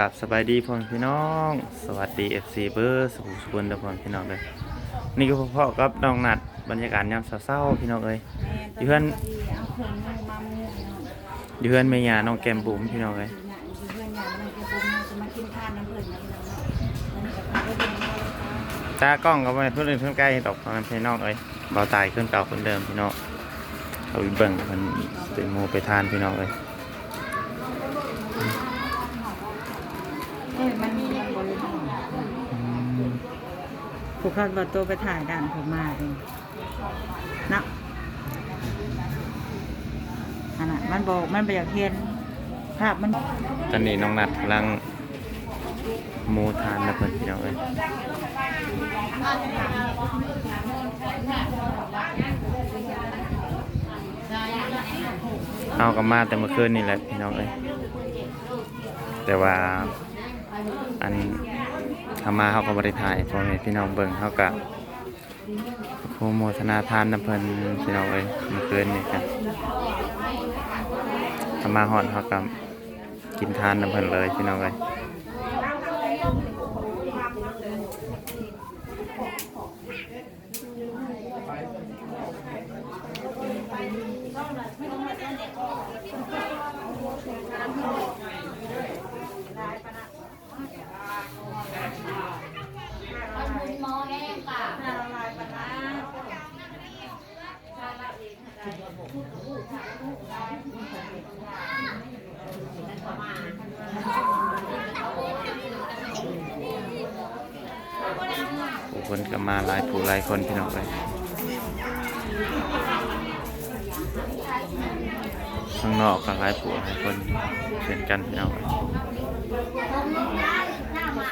กับสบายดีพ่อพี่น้อง สวัสดี FC เบอร์สุขสุขนเด้อพ่อพี่น้องเลยนี่ก็พ่อๆกับน้องนัดบรรยากาศยามเศร้าๆพี่น้องเอ้ยอยู่เพื่อนอยู่เพื่อนแม่ยน้องแก้มบุ๋มพี่น้องเอ้ยอยู่เนี่ยอยู่เพื่อนยากล้องเนาะวันนี้ก็พาไปเลยจ้าตากล้องก็ไม่เพิ่นเล่นเพิ่อนใกล้ดอกพี่น้องเอ้ยเบาตายขึ้นเก่าคนเดิมพี่น้องเอาไปเบิ่งมันเป็นหมูไปทานพี่น้องเอ้ยเอ้ยมันมีมันบริหาร อืม ผู้เข้าบัตตัวไปถ่ายด่านผมมาเองนะอันน่ะมันบอกมันไปอยากเห็นภาพมันตอนนี้น้องนัดกำลังหมูทานนะเพิ่นพี่น้องเอ้ยเอากลับมาแต่เมื่อคืนนี่แหละพี่น้องเอ้ยแต่ว่าอัน ทำมาเขาก็บริถ่ายพ่อแม่พี่น้องเบิ่งเขาก็โคโมทนาทานน้ำเพลินพี่น้องเอ้ยเมื่อคืนนี่กันทำมาหอดเขาก็กินทานน้ำเพลินเลยพี่น้องเอ้ย คนก็มาหลายผู้หลายคนพี่น้องเลยข้างนอกก็หลายผู้หลายคนเช่นกันพี่น้องเอ้ย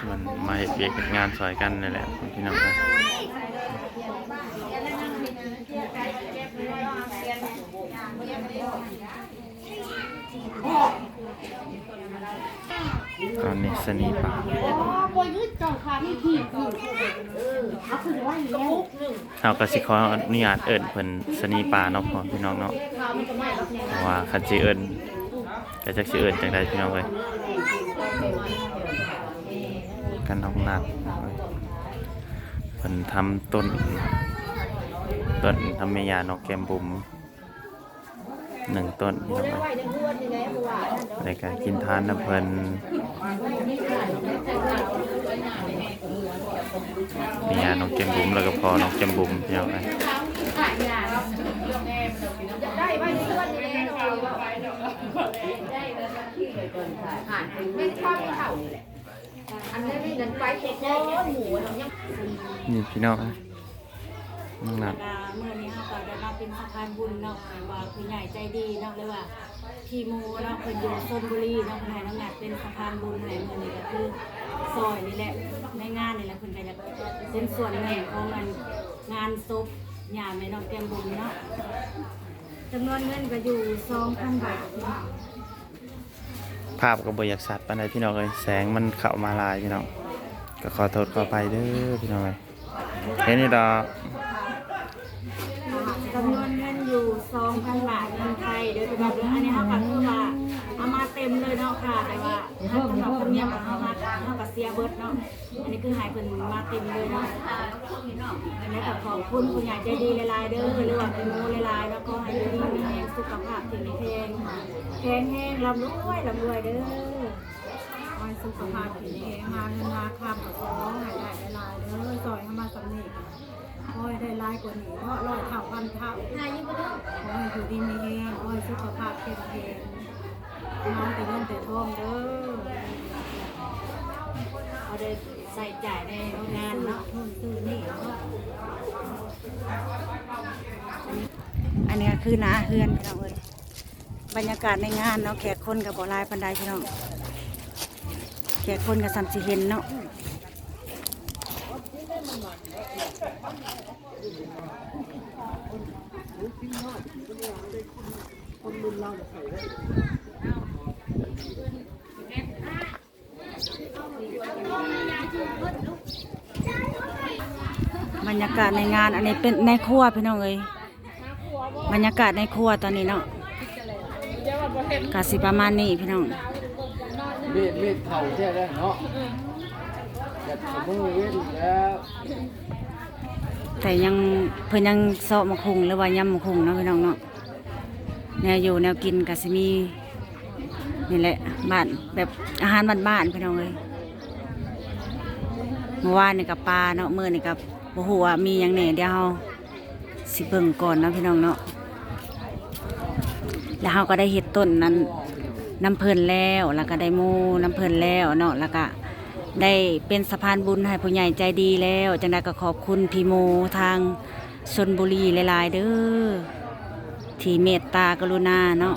มันมาเหตุเบียกเหตุงานสอยกันนี่แหละพี่น้องเลย ตอนนี้สนีป่าเจ้าค่ะสิขออนุญาตเอิ้นเพิ่นสนีป่าเนาะพ่อพี่น้องเนาะว่าคันสิเอิ้นก็จักสิเอิ้นจังไดพี่น้องเอ้ยกันน้องนัดเพิ่นทำต้นต้นทำเมียานอกแกมบุ๋ม หนึ่งต้นพี่น้องเอ้ยในการกินทานน้ำเพิ่นเมยานอกแก้มบุ๋มแล้วก็พอนอกแก้มบุ๋มพี่น้องเอ้ยได้ไว้เพื่อนนี่แหละผ่านไม่ชอบเข่านี่แหละอันนี้ไม่เงิ นไปเช็คโอ้หมูเรายังนี่พี่น้องเอ้ยน้องนัดเมื่อนี้เราก็ได้มาเป็นสะพานบุญเนาะว่าคือใหญ่ใจดีเนาะเลยว่าทีโมเนาะเพิ่นอยู่ชลบุรีเนาะเพิ่นให้น้ำหนักเป็นสะพานบุญให้มื้อนี้ก็คือซอยนี่แหละในงานนี่แหละเพิ่นก็จะเป็นส่วนหนึ่งของงานงานศพญาแม่น้องแก้มบุญเนาะจำนวนเงินก็อยู่2,000บาทเนาะ ภาพก็บ่อยากสัตว์ปานใดพี่น้องเอ้ยแสงมันเข้ามาหลายพี่น้องก็ขอโทษขออภัยเด้อพี่น้องเอ้ยเห็นนี่ดอก อยู่2,000บาทเงินไทยเดี๋ยวจะแบบอันนี้เฮาก็คือว่าเอามาเต็มเลยเนาะค่ะแต่ว่าถ้าสำหรับคนเนี้ยเฮามาเฮาก็เสียเบิร์ดเนาะอันนี้คือหายเพิ่นมาเต็มเลยเนาะอันนี้ก็ขอบคุณผู้ใหญ่ใจดีหลายๆเด้อหรือว่าเป็นโมหลายๆแล้วก็ให้ดีมีแรงสุขภาพถึงแข็งแข็งแห้งร่ำรวยร่ำรวยเด้อให้สุขภาพแข็งแรงหาเงินมาคำกับสองให้ได้หลายๆเด้อซอยเข้ามาสำเนี ขอให้ได้หลายกว่านี้เพราะร้อยเท่าพันเท่ายของขอให้อยู่ดีมีแรงขอให้สุขภาพแข็งแรงน้องแต่เงินแต่ทองเด้อเอาได้ใส่จ่ายในงานเนาะนู่นซื้อนี่เนาะอันนี้คือหนาเฮือนพี่น้องเอ้ยบรรยากาศในงานเนาะแขกคนกับบ่หลายปานใดพี่น้องแขกคนกับสัมสิเห็นเนาะ บรรยากาศในงานอันนี้เป็นในครัวพี่น้องเอ้ยบรรยากาศในครัวตอนนี้เนาะกาสิประมาณนี้พี่น้องเม็ดเม็ดเข่าแท้แล้เนาะ อยากขมือเว้นแล้วแต่ยังเพิ่นยังเซาะมะคุงหรือว่ายำมะคุงเนาะพี่น้องเนาะแนวอยู่แนวกินก็สิมีนี่แหละบ้านแบบอาหารบ้านๆพี่น้องเลยเมื่อวานนี่กับปลาเนาะเมื้อนี่กับบ่ฮู้ว่ามีหยังแหน่เดี๋ยวเฮาสิเบิ่งก่อนนะพี่น้องเนาะแล้วเฮาก็ได้เฮ็ดต้นนั้นน้ำเพลินแล้วแล้วก็ได้มูน้ำเพลินแล้วเนาะแล้วก็ ได้เป็นสะพานบุญให้ผู้ใหญ่ใจดีแล้ว จังได้ก็ขอบคุณพี่โมทางชนบุรีหลายๆ เด้อที่เมตตากรุณาเนาะ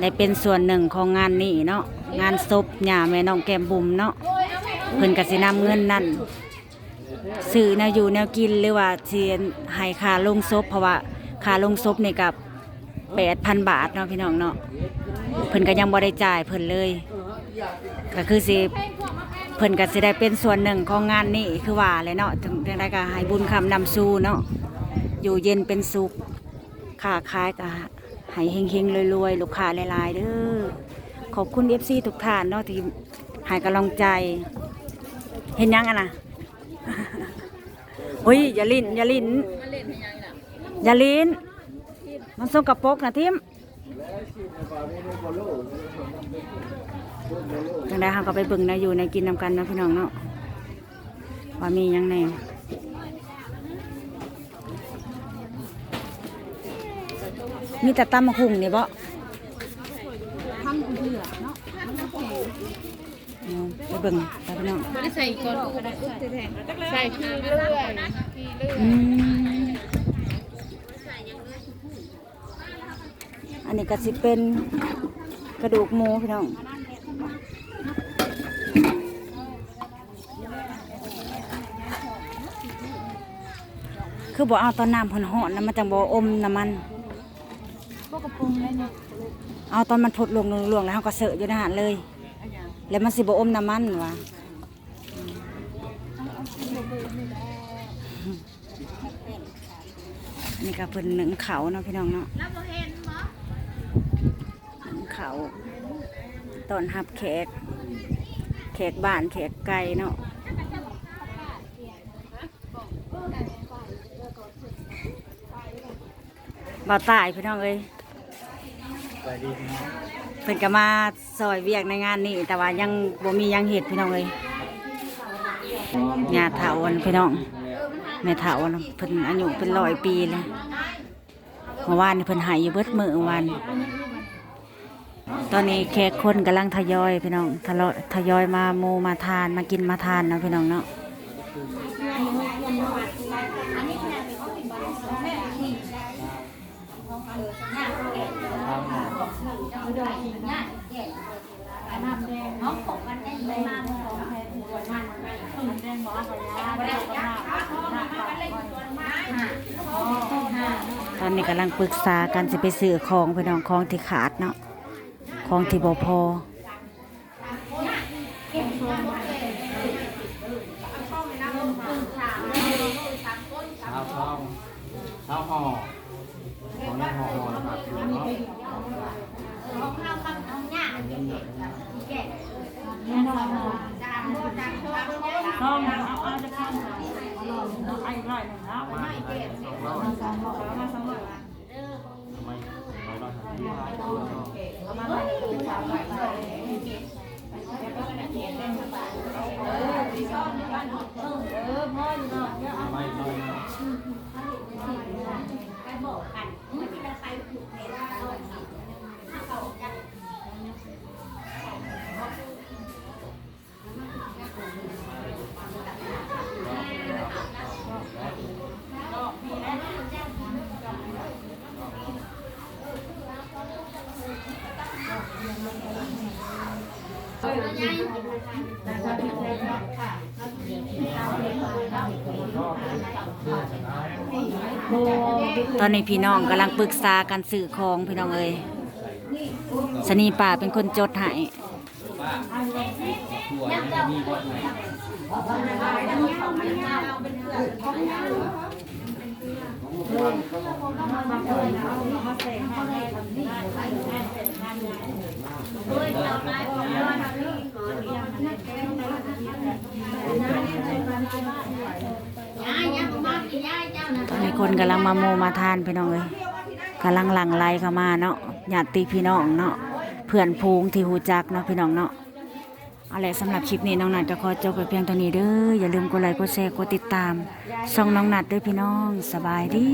ได้เป็นส่วนหนึ่งของงานนี้เนาะงานศพหย่าแม่น้องแก้มบุ๋มเนาะเพิ่นก็สินำเงินนั่นซื้อแนวอยู่แนวกินหรือว่าเสิให้ค่าลงศพเพราะว่าค่าลงศพนี่กับ8,000 บาทเนาะพี่น้องเนาะเพิ่นก็ยังบ่ได้จ่ายเพิ่นเลย ก็คือสิ พิ่นก็สิได้เป็นส่วนหนึ่งของงานนี้คือว่าเลยเนาะถึงจังได้ก็ให้บุญคำนำสู่เนาะอยู่เย็นเป็นสุขค้าขายก็ให้เฮงๆรวยๆลูกค้าหลายๆเด้อขอบคุณ FC ทุกท่านเนาะที่ให้กำลังใจ เห็นยังอะนะโอ้ยอย่าลิ้นอย่าลิ้นอย่าลิ้นมันส่งกระปกนะทิม จังได้เขาก็ไปเบิ่งนะอยู่ในกินนำกันเนาะพี่น้องเนาะว่ามีหยังแหน่มีแต่ตำมะคุงนี่บ่ทั้งเบื่อเนาะอืมไปเบิ่งไปพี่น้องไม่ได้ใส่ก่อนก็ได้ใส่ขี้เลื่อยขี้เลื่อยอืมอันนี้ก็สิเป็นกระดูกหมูพี่น้อง คือบอกเอาตอนน้ำหอนๆนะมันจังบ่อมน้ำมัน พวกกระปุงเลยเนี่ยเอาตอนมันพดลงลวงๆแล้วเขาก็เสอะอยู่ในหานเลยแล้วมันสิบอมน้ำมันวะนี่ก็เป็นหนึ่งเขาเนาะพี่น้องเนาะหนึ่งเขาตอนหับแขกแขกบ้านแขกไก่เนาะ บ่าวตายพี่น้องเอ้ยไปดีพี่น้องเพิ่นก็มาซอยเวียกในงานนี้แต่ว่ายังบ่มีหยังเห็ดพี่น้องเลยญาติเฒ่าอันพี่น้องแม่เฒ่าอันเพิ่นอายุเป็นร้อยปีเลยเมื่อวานนี่เพิ่นหายอยู่เบิดมื้อวัน ตอนนี้แขกคนกำลังทยอยพี่น้องทะเลาะทยอยมาโมมาทานมากินมาทานเนาะ พี่น้องเนาะตอนนี้กำลังปรึกษากันจะไปซื้อของพี่น้องของที่ขาดเนาะของที่บ่พอเช้าเช้าเช้าห่อของนั่งห่อห่อนะครับ เนาะต้องเอาเอาจะเข้าเอาไอ้ร้อยหนึ่งเอามาสองร้อยเอามาสองร้อยทำไมร้อยร้อยห้าสิบไม่ไม่ ตอนนี้พี่น้องกำลังปรึกษากันสื่อของพี่น้องเอ้ยสนีป่าเป็นคนจดให้มาเห้ทำนี่ให้เป็นงานใหญ่ตอนนี้คนกำลังมาโมมาทานพี่น้องเอ้ยกำลังหลั่งไหลเข้ามาเนาะญาติพี่น้องเนาะเพื่อนพูงที่หูจักเนาะพี่น้องเนาะอาละสำหรับคลิปนี้น้องนัดจะขอจบไปเพียงเท่านี้เด้ออย่าลืมกดไลค์กดแชร์กดติดตามช่องน้องนัดด้วยพี่น้องสบายดี